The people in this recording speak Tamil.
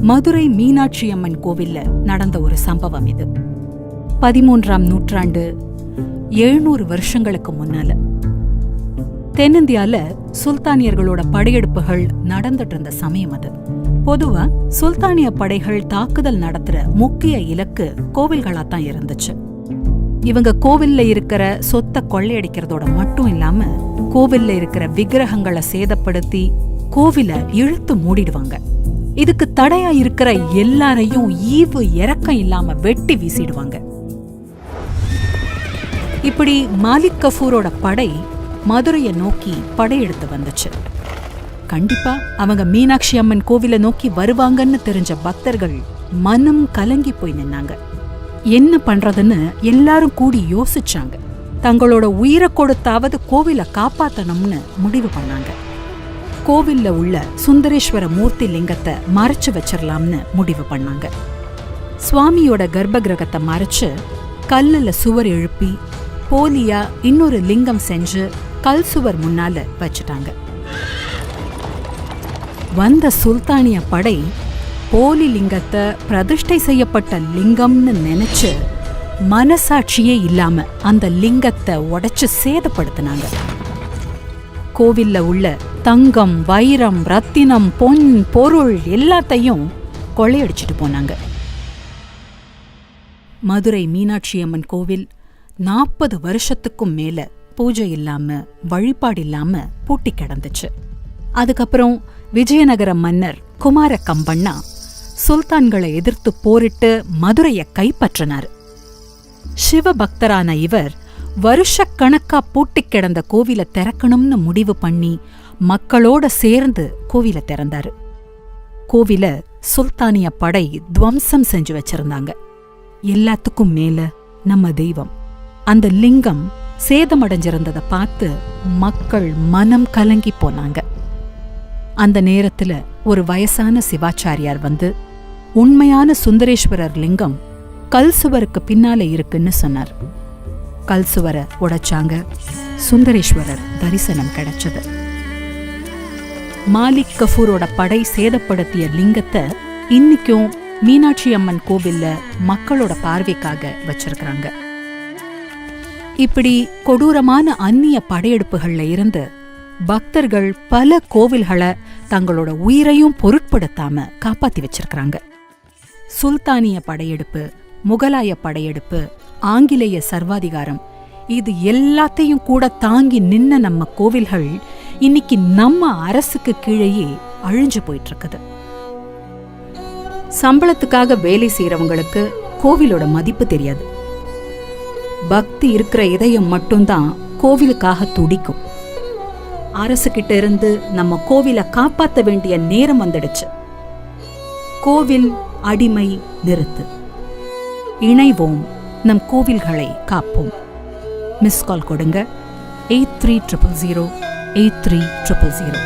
மதுரை மீனாட்சி அம்மன் கோவில்ல நடந்த ஒரு சம்பவம் இது. பதிமூன்றாம் நூற்றாண்டு எழுநூறு வருஷங்களுக்கு முன்னால. தென்னிந்தியால சுல்தானியர்களோட படையெடுப்புகள் நடந்துட்டு இருந்த சமயம் அது. பொதுவா சுல்தானிய படைகள் தாக்குதல் நடத்துற முக்கிய இலக்கு கோவில்களா தான் இருந்துச்சு. இவங்க கோவில்ல இருக்கிற சொத்தை கொள்ளையடிக்கிறதோட மட்டும் இல்லாம கோவில்ல இருக்கிற விக்கிரகங்களை சேதப்படுத்தி கோவில இழுத்து மூடிடுவாங்க. இதுக்கு தடையா இருக்கிற எல்லாரையும் ஈவு இறக்கம் இல்லாம வெட்டி வீசிடுவாங்க. இப்படி மாலிக் கஃபூரோட படை மதுரையை நோக்கி படையெடுத்து வந்துச்சு. கண்டிப்பா அவங்க மீனாட்சி அம்மன் கோவிலை நோக்கி வருவாங்கன்னு தெரிஞ்ச பக்தர்கள் மனம் கலங்கி போய் நின்னாங்க. என்ன பண்றதுன்னு எல்லாரும் கூடி யோசிச்சாங்க. தங்களோட உயிரை கொடுத்தாவது கோவிலை காப்பாத்தணும்னு முடிவு பண்ணாங்க. கோவில்ல உள்ள சுந்தரேஸ்வர மூர்த்தி லிங்கத்தை மறைச்சு வச்சிடலாம்னு முடிவு பண்ணாங்க. சுவாமியோட கர்ப்ப கிரகத்தை மறைச்சு கல்லுல சுவர் எழுப்பி போலியா இன்னொரு லிங்கம் செஞ்சு கல் சுவர் முன்னால வச்சுட்டாங்க. வந்த சுல்தானிய படை போலி லிங்கத்தை பிரதிஷ்டை செய்யப்பட்ட லிங்கம்னு நினைச்சு மனசாட்சியே இல்லாம அந்த லிங்கத்தை உடைச்சு சேதப்படுத்தினாங்க. கோவில்ல உள்ள தங்கம் வைரம் ரத்தினம் பொன் பொருள் எல்லாத்தையும் கொள்ளையடிச்சிட்டு போனாங்க. மதுரை மீனாட்சி அம்மன் கோவில் நாற்பது வருஷத்துக்கும் மேல பூஜை இல்லாம வழிபாடு இல்லாம பூட்டி கிடந்துச்சு. அதுக்கப்புறம் விஜயநகர மன்னர் குமார கம்பண்ணா சுல்தான்களை எதிர்த்து போரிட்டு மதுரையை கைப்பற்றினார். சிவபக்தரான இவர் வருஷக்கணக்கா பூட்டி கிடந்த கோவில திறக்கணும்னு முடிவு பண்ணி மக்களோட சேர்ந்து கோவில திறந்தாரு. கோவில சுல்தானிய படை துவம்சம் செஞ்சு வச்சிருந்தாங்க. எல்லாத்துக்கும் மேல நம்ம தெய்வம். அந்த லிங்கம் சேதமடைஞ்சிருந்ததை பார்த்து மக்கள் மனம் கலங்கி போனாங்க. அந்த நேரத்துல ஒரு வயசான சிவாச்சாரியார் வந்து உண்மையான சுந்தரேஸ்வரர் லிங்கம் கல் சுவருக்கு பின்னால இருக்குன்னு சொன்னார். கல் சுவரை உடைச்சாங்க சுந்தரேஸ்வரர் தரிசனம் கிடைச்சது. மாலிக் கஃபூரோட படை சேதப்படுத்திய லிங்கத்தை இன்னைக்கும் மீனாட்சி அம்மன் கோவில்ல மக்களோட பார்வைக்காக வச்சிருக்கிறாங்க. இப்படி கொடூரமான அந்நிய படையெடுப்புகள்ல இருந்து பக்தர்கள் பல கோவில்களை தங்களோட உயிரையும் பொருட்படுத்தாம காப்பாத்தி வச்சிருக்கிறாங்க. சுல்தானிய படையெடுப்பு முகலாய படையெடுப்பு ஆங்கிலேய சர்வாதிகாரம் இது எல்லாத்தையும் கூட தாங்கி நின்ன நம்ம கோவில்கள் இன்னைக்கு நம்ம அரசுக்கு கீழேயே அழிஞ்சு போயிட்டு இருக்குது சம்பளத்துக்காக வேலை செய்யறவங்களுக்கு கோவிலோட மதிப்பு தெரியாது. பக்தி இருக்கிற இதயம் மட்டும்தான் கோவிலுக்காக துடிக்கும். அரசு கிட்ட இருந்து நம்ம கோவிலை காப்பாற்ற வேண்டிய நேரம் வந்துடுச்சு. கோவில் அடிமை நிறுத்து. இணைவோம் நம் கோவில்களை காப்போம். மிஸ் கால் கொடுங்க. Eight three triple zero eight three triple zero